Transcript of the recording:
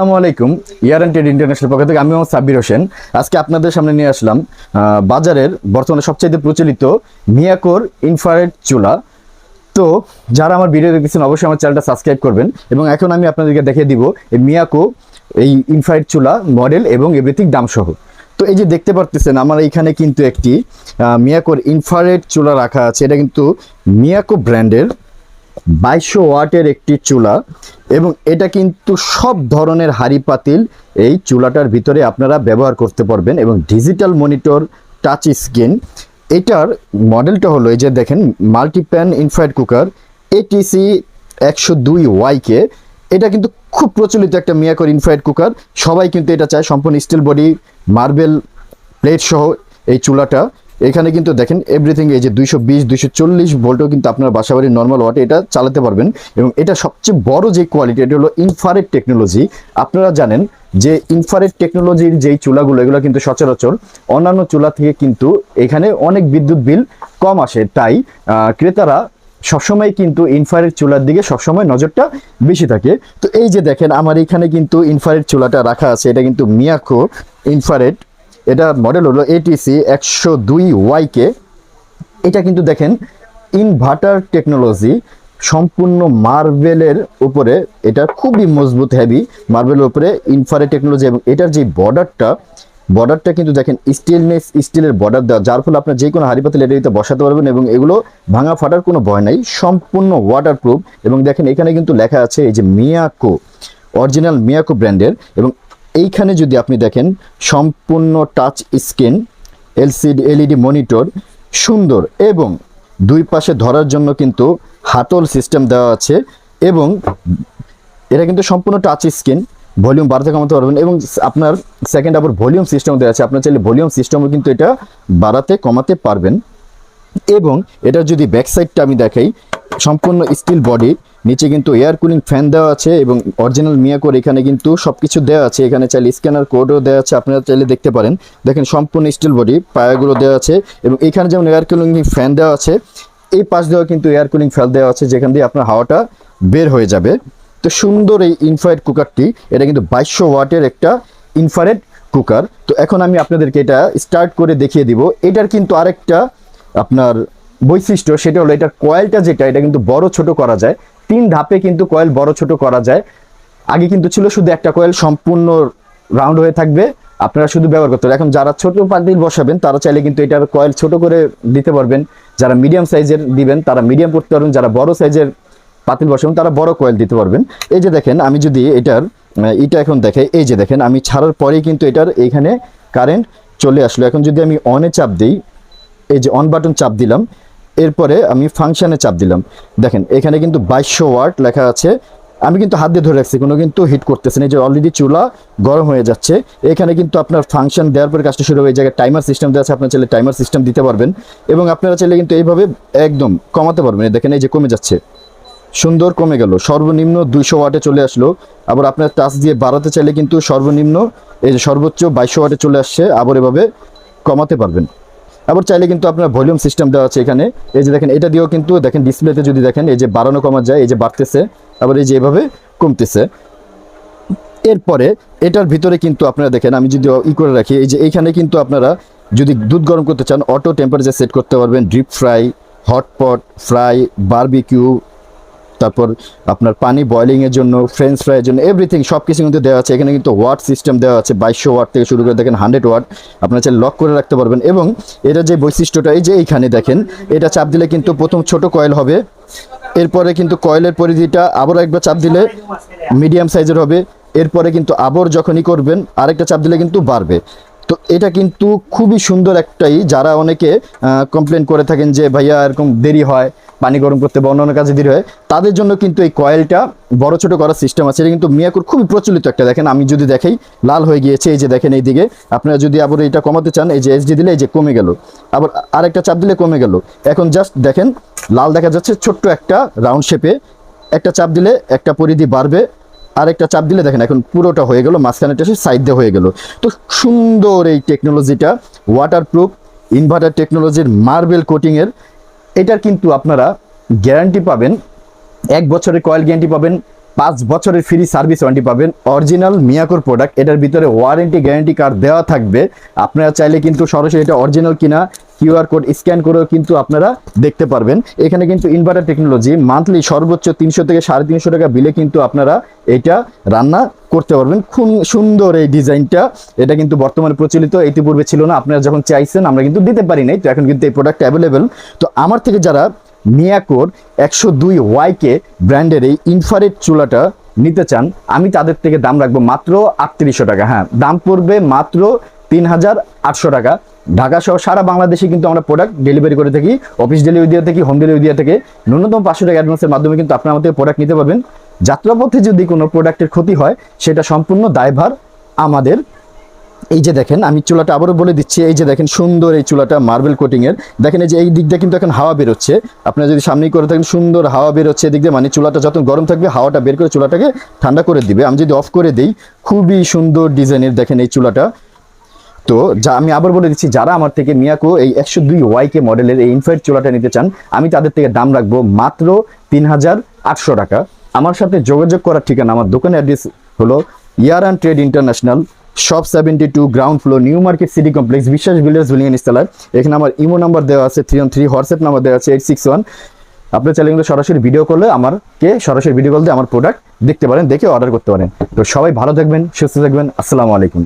আসসালামু আলাইকুম, ইয়ার and trade international পক্ষ থেকে আমি সাব্বির হোসেন। আজকে আপনাদের সামনে নিয়ে আসলাম বাজারের বর্তমানে সবচেয়ে প্রচলিত মিয়াকোর ইনফ্রারেড চুলা। তো যারা আমার ভিডিও দেখতেছেন, অবশ্যই আমার চ্যানেলটা সাবস্ক্রাইব করবেন এবং এখন আমি আপনাদেরকে দেখিয়ে দিব এই মিয়াকো, এই ইনফ্রারেড চুলা মডেল এবং এভরিথিং দাম সহ তো এই যে দেখতে পারতেছেন, আমার এইখানে কিন্তু একটি মিয়াকোর ইনফ্রারেড চুলা রাখা আছে। এটা কিন্তু মিয়াকো ব্র্যান্ডের। বাইশশো ওয়াটের একটি চুলা এবং এটা কিন্তু সব ধরনের হাড়ি পাতিল এই চুলাটার ভিতরে আপনারা ব্যবহার করতে পারবেন এবং ডিজিটাল মনিটর টাচ স্ক্রিন এটার মডেলটা হলো এই যে দেখেন মাল্টিপ্যান ইনফ্রাইড কুকার এটিসি একশো দুই ওয়াইকে এটা কিন্তু খুব প্রচলিত একটা মিয়াকর ইনফ্রাইড কুকার সবাই কিন্তু এটা চায়, সম্পূর্ণ স্টিল বডি মার্বেল প্লেট সহ এই চুলাটা। এখানে কিন্তু দেখেন এভরিথিং এই যে দুইশো বিশ, দুইশো চল্লিশ ভোল্টও কিন্তু আপনার বাসাবাড়ির নর্মাল ওয়াটে এটা চালাতে পারবেন। এবং এটা সবচেয়ে বড় যে কোয়ালিটি এটা হলো ইনফারেট টেকনোলজি আপনারা জানেন যে ইনফারেট টেকনোলজির যেই চুলাগুলো, এগুলো কিন্তু সচরাচর অন্যান্য চুলা থেকে কিন্তু এখানে অনেক বিদ্যুৎ বিল কম আসে। তাই ক্রেতারা সবসময় কিন্তু ইনফ্রারেড চুলার দিকে সবসময় নজরটা বেশি থাকে। তো এই যে দেখেন, আমার এখানে কিন্তু ইনফ্রারেড চুলাটা রাখা আছে। এটা কিন্তু মিয়াকো ইনফ্রারেড এটা মডেল হলো এটিসি একশো দুই ওয়াইকে এটা কিন্তু দেখেন ইনভার্টার টেকনোলজি সম্পূর্ণ মার্বেলের উপরে, এটা খুবই মজবুত হেভি মার্বেলের উপরে ইনফ্রারেড টেকনোলজি এবং এটার যে বর্ডারটা বর্ডারটা কিন্তু দেখেন স্টিলনেস স্টিলের বর্ডার দেওয়া, যার ফলে আপনার যে কোনো হাড়ি এটাতে বসাতে পারবেন এবং এগুলো ভাঙা ফাটার কোনো ভয় নাই, সম্পূর্ণ ওয়াটারপ্রুফ এবং দেখেন এখানে কিন্তু লেখা আছে এই যে মিয়াকো অরিজিনাল মিয়াকো ব্র্যান্ডের এবং এইখানে যদি আপনি দেখেন, সম্পূর্ণ touch screen LCD LED monitor সুন্দর এবং দুই পাশে ধরার জন্য কিন্তু হাতল সিস্টেম দেওয়া আছে এবং এটা কিন্তু সম্পূর্ণ টাচ স্ক্রিন ভলিউম বাড়াতে কমাতে পারবেন এবং আপনার সেকেন্ড আবার ভলিউম সিস্টেম দেওয়া আছে। আপনার চাইলে ভলিউম সিস্টেমও কিন্তু এটা বাড়াতে কমাতে পারবেন। এবং এটা যদি ব্যাক সাইডটা আমি দেখাই, সম্পূর্ণ স্টিল বডি নিচে কিন্তু এয়ার কুলিং ফ্যান দেওয়া আছে এবং অরিজিনাল মিয়াকোর এখানে কিন্তু সব কিছু দেওয়া আছে। এখানে চাইলে স্ক্যানার কোডও দেওয়া আছে, আপনারা চাইলে দেখতে পারেন। দেখেন সম্পূর্ণ স্টিল বডি পায়াগুলো দেওয়া আছে এবং এখানে যেমন এয়ার কুলিং ফ্যান দেওয়া আছে, এই পাশ দেওয়া কিন্তু এয়ার কুলিং ফ্যান দেওয়া আছে, যেখান দিয়ে আপনার হাওয়াটা বের হয়ে যাবে। তো সুন্দর এই ইনফ্রারেড কুকারটি এটা কিন্তু বাইশশো ওয়াটের একটা ইনফ্রারেড কুকার তো এখন আমি আপনাদেরকে এটা স্টার্ট করে দেখিয়ে দিব। এটার কিন্তু আরেকটা আপনার বৈশিষ্ট্য সেটা হলো এটার কয়েলটা যেটা, এটা কিন্তু বড় ছোট করা যায়। তিন ধাপে কিন্তু কয়েল বড় ছোট করা যায়। আগে কিন্তু ছিল শুধু একটা কয়েল, সম্পূর্ণ রাউন্ড হয়ে থাকবে। আপনারা শুধু ব্যবহার করতে এখন যারা ছোট পাতিল বসাবেন, তারা চাইলে কিন্তু এটার কয়েল ছোট করে দিতে পারবেন। যারা মিডিয়াম সাইজের দিবেন, তারা মিডিয়াম করতে পারবেন। যারা বড় সাইজের পাতিল বসাবেন, তারা বড় কয়েল দিতে পারবেন। এই যে দেখেন, আমি যদি এটার এটা এখন দেখে, এই যে দেখেন, আমি ছাড়ার পরেই কিন্তু এটার এখানে কারেন্ট চলে আসলো। এখন যদি আমি অনে চাপ দিই, এই যে অন বাটন চাপ দিলাম এরপরে আমি ফাংশানে চাপ দিলাম। দেখেন, এখানে কিন্তু বাইশশো ওয়াট লেখা আছে। আমি কিন্তু হাত দিয়ে ধরে রাখছি, কোনো কিন্তু হিট করতেছে না। যে অলরেডি চুলা গরম হয়ে যাচ্ছে। এখানে কিন্তু আপনার ফাংশন দেওয়ার পরে কাজটা শুরু হবে। এই জায়গায় টাইমার সিস্টেম দেওয়া আছে, আপনার চাইলে টাইমার সিস্টেম দিতে পারবেন। এবং আপনারা চাইলে কিন্তু এইভাবে একদম কমাতে পারবেন। দেখেন, এই যে কমে যাচ্ছে। সুন্দর কমে গেল। সর্বনিম্ন দুইশো ওয়াটে চলে আসলো। আবার আপনার টাচ দিয়ে বাড়াতে চাইলে কিন্তু সর্বনিম্ন, এই যে সর্বোচ্চ বাইশশো ওয়াটে চলে আসছে। আবার এভাবে কমাতে পারবেন। আবার চাইলে কিন্তু আপনার ভলিউম সিস্টেম দেওয়া আছে এখানে। এই যে দেখেন, এটা দিয়েও কিন্তু দেখেন, ডিসপ্লেতে যদি দেখেন, এই যে বাড়ানো কমা যায়, এই যে বাড়তেছে আবার এই যে এভাবে কমতেছে। এরপরে এটার ভিতরে কিন্তু আপনারা দেখেন, আমি যদি ই করে রাখি, এই যে এইখানে কিন্তু আপনারা যদি দুধ গরম করতে চান অটো টেম্পারেচার সেট করতে পারবেন drip fry hotpot fry barbecue তারপর আপনার পানি বয়লিংয়ের জন্য ফ্রেঞ্চ ফ্রাইয়ের জন্য এভরিথিং সব কিছু কিন্তু দেওয়া আছে। এখানে কিন্তু ওয়াট সিস্টেম দেওয়া আছে, বাইশশো ওয়াট থেকে শুরু করে দেখেন হান্ড্রেড ওয়াট আপনারা চাই লক করে রাখতে পারবেন এবং এটা যে বৈশিষ্ট্যটা, এই যে এইখানে দেখেন, এটা চাপ দিলে কিন্তু প্রথম ছোট কয়েল হবে। এরপরে কিন্তু কয়েলের পরিধিটা আবারও একবার চাপ দিলে মিডিয়াম সাইজের হবে। এরপরে কিন্তু আবার যখনই করবেন, আরেকটা চাপ দিলে কিন্তু বাড়বে। তো এটা কিন্তু খুবই সুন্দর একটাই, যারা অনেকে কমপ্লেন করে থাকেন যে ভাইয়া এরকম দেরি হয়, পানি গরম করতে বা অন্যান্য কাজে দেরি হয়, তাদের জন্য কিন্তু এই কয়েলটা বড় ছোট করার সিস্টেম আছে। এটা কিন্তু মিয়াকুর খুবই প্রচলিত একটা, দেখেন আমি যদি দেখাই, লাল হয়ে গিয়েছে, এই যে দেখেন এই দিকে আপনারা যদি আবার এটা কমাতে চান, এই যে এসডি দিলে এই যে কমে গেল। আবার আরেকটা চাপ দিলে কমে গেল। এখন জাস্ট দেখেন, লাল দেখা যাচ্ছে ছোট্ট একটা রাউন্ড শেপে একটা চাপ দিলে একটা পরিধি বাড়বে আরেকটা চাপ দিলে দেখেন এখন পুরোটা হয়ে গেল মাঝখানেটা সে সাইড দিয়ে হয়ে গেল। তো সুন্দর এই টেকনোলজিটা ওয়াটারপ্রুফ ইনভার্টার টেকনোলজির মার্বেল কোটিংয়ের এটার কিন্তু আপনারা গ্যারান্টি পাবেন, এক বছরের কয়েল গ্যারান্টি পাবেন পাঁচ বছরের ফ্রি সার্ভিস ওয়ারেন্টি পাবেন। অরিজিনাল মিয়াকোর প্রোডাক্ট এটার ভিতরে ওয়ারেন্টি গ্যারান্টি কার্ড দেওয়া থাকবে। আপনারা চাইলে কিন্তু সরাসরি এটা অরিজিনাল কিনা কিউআর কোড স্ক্যান করেও কিন্তু আপনারা দেখতে পারবেন। এখানে কিন্তু ইনভার্টার টেকনোলজি মান্থলি সর্বোচ্চ তিনশো থেকে সাড়ে তিনশো টাকা বিলে কিন্তু আপনারা এটা রান্না করতে পারবেন। খুব সুন্দর এই ডিজাইনটা। এটা কিন্তু বর্তমানে প্রচলিত, ইতিপূর্বে ছিল না। আপনারা যখন চাইছেন, আমরা কিন্তু দিতে পারি নাই। তো এখন কিন্তু এই প্রোডাক্ট অ্যাভেলেবেল তো আমার থেকে যারা মিয়াকোর একশো দুই ওয়াইকে ব্র্যান্ডের এই ইনফারেট চুলাটা নিতে চান, আমি তাদের থেকে দাম রাখব মাত্র আটত্রিশশো টাকা। হ্যাঁ দাম পড়বে মাত্র তিন হাজার আটশো টাকা। ঢাকা সহ সারা বাংলাদেশে কিন্তু আমরা প্রোডাক্ট ডেলিভারি করে থাকি অফিস ডেলিভারি দিয়ে থাকি হোম ডেলিভারি দিয়ে থেকে। ন্যূনতম পাঁচশো টাকা অ্যাডভান্সের মাধ্যমে কিন্তু আপনার আমাদের প্রোডাক্ট নিতে পারবেন। যাত্রাপথে যদি কোনো প্রোডাক্টের ক্ষতি হয়, সেটা সম্পূর্ণ দায়ভার আমাদের এই যে দেখেন, আমি চুলাটা আবারও বলে দিচ্ছি, এই যে দেখেন সুন্দর এই চুলাটা মার্বেল কোটিং এর। দেখেন এই যে এই দিক দিয়ে কিন্তু এখন হাওয়া বেরোচ্ছে। আপনারা যদি সামনেই করে থাকেন, সুন্দর হাওয়া বেরোচ্ছে এদিক দিয়ে মানে চুলাটা যত গরম থাকবে, হাওয়াটা বের করে চুলাটাকে ঠান্ডা করে দিবে। আমি যদি অফ করে দিই, খুবই সুন্দর ডিজাইনের দেখেন এই চুলাটা। তো যা আমি আবার বলে দিচ্ছি, যারা আমার থেকে মিয়াকো এই একশো দুই ওয়াইকে মডেলের এই ইনফাইট চুলাটা নিতে চান, আমি তাদের থেকে দাম রাখব মাত্র তিন হাজার আটশো টাকা। আমার সাথে যোগাযোগ করার ঠিকানা, আমার দোকানের অ্যাড্রেস হলো year and trade international shop seventy two ground floor new market city complex Biswas village building installer এখানে আমার ইমো নাম্বার দেওয়া আছে three one three WhatsApp number দেওয়া আছে এইট সিক্স ওয়ান আপনার চাইলে কিন্তু সরাসরি ভিডিও করলে আমারকে সরাসরি ভিডিও কল দিয়ে আমার প্রোডাক্ট দেখতে পারেন, দেখে অর্ডার করতে পারেন। তো সবাই ভালো থাকবেন, সুস্থ থাকবেন, আসসালামু আলাইকুম।